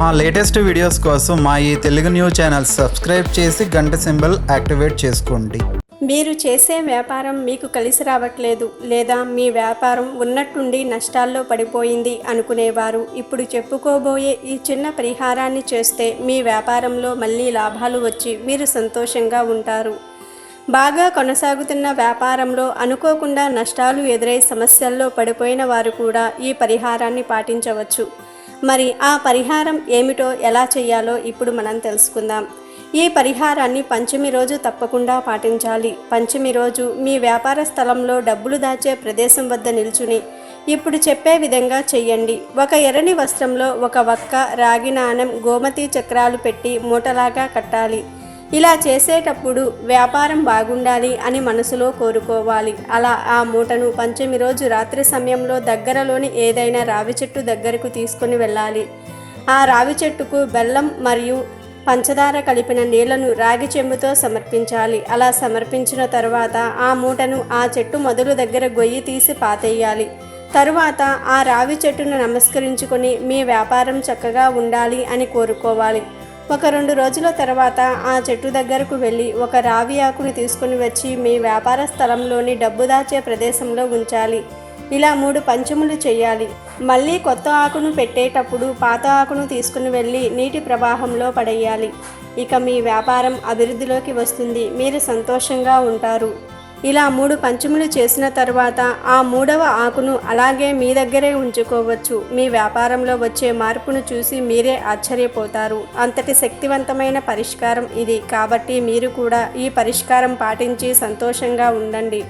మా latest videos కోసం మా ఈ తెలుగు న్యూస్ ఛానల్ సబ్స్క్రైబ్ చేసి గంట సింబల్ యాక్టివేట్ చేసుకోండి. మీరు చేసే వ్యాపారం మీకు కలిసి రావట్లేదు లేదా మీ వ్యాపారం ఉన్నట్టుండి నష్టాల్లో పడిపోయింది అనుకునేవారు. ఇప్పుడు చెప్పుకోబోయే ఈ చిన్న పరిహారాన్ని చేస్తే మీ వ్యాపారంలో మళ్ళీ లాభాలు వచ్చి మీరు సంతోషంగా ఉంటారు. బాగా కొనసాగుతున్న వ్యాపారంలో అనుకోకుండా నష్టాలు ఎదురై సమస్యల్లో పడిపోయిన వారు కూడా ఈ పరిహారాన్ని పాటించవచ్చు. మరి ఆ పరిహారం ఏమిటో ఎలా చేయాలో ఇప్పుడు మనం తెలుసుకుందాం. ఈ పరిహారాన్ని పంచమి రోజు తప్పకుండా పాటించాలి. పంచమి రోజు మీ వ్యాపార స్థలంలో డబ్బులు దాచే ప్రదేశం వద్ద నిల్చుని ఇప్పుడు చెప్పే విధంగా చెయ్యండి. ఒక ఎర్రని వస్త్రంలో ఒక వక్క రాగి నాణం గోమతి చక్రాలు పెట్టి మూటలాగా కట్టాలి. ఇలా చేసేటప్పుడు వ్యాపారం బాగుండాలి అని మనసులో కోరుకోవాలి. అలా ఆ మూటను పంచమి రోజు రాత్రి సమయంలో దగ్గరలోని ఏదైనా రావి చెట్టు దగ్గరకు తీసుకుని వెళ్ళాలి. ఆ రావి చెట్టుకు బెల్లం మరియు పంచదార కలిపిన నీళ్ళను రాగి చెంబుతో సమర్పించాలి. అలా సమర్పించిన తర్వాత ఆ మూటను ఆ చెట్టు మొదలు దగ్గర గొయ్యి తీసి పాతేయాలి. తరువాత ఆ రావి చెట్టును నమస్కరించుకొని మీ వ్యాపారం చక్కగా ఉండాలి అని కోరుకోవాలి. ఒక రెండు రోజుల తర్వాత ఆ చెట్టు దగ్గరకు వెళ్ళి ఒక రావి ఆకుని తీసుకుని వచ్చి మీ వ్యాపార స్థలంలోని డబ్బు దాచే ప్రదేశంలో ఉంచాలి. ఇలా మూడు పంచములు చేయాలి. మళ్ళీ కొత్త ఆకును పెట్టేటప్పుడు పాత ఆకును తీసుకుని వెళ్ళి నీటి ప్రవాహంలో పడేయాలి. ఇక మీ వ్యాపారం అభివృద్ధిలోకి వస్తుంది. మీరు సంతోషంగా ఉంటారు. ఇలా మూడు పంచములు చేసిన తర్వాత ఆ మూడవ ఆకును అలాగే మీ దగ్గరే ఉంచుకోవచ్చు. మీ వ్యాపారంలో వచ్చే మార్పును చూసి మీరే ఆశ్చర్యపోతారు. అంతటి శక్తివంతమైన పరిష్కారం ఇది. కాబట్టి మీరు కూడా ఈ పరిష్కారం పాటించి సంతోషంగా ఉండండి.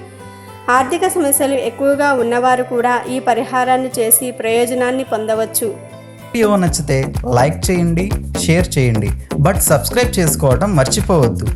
ఆర్థిక సమస్యలు ఎక్కువగా ఉన్నవారు కూడా ఈ పరిహారాన్ని చేసి ప్రయోజనాన్ని పొందవచ్చు. వీడియో నచ్చితే లైక్ చేయండి షేర్ చేయండి. బట్ సబ్స్క్రైబ్ చేసుకోవడం మర్చిపోవద్దు.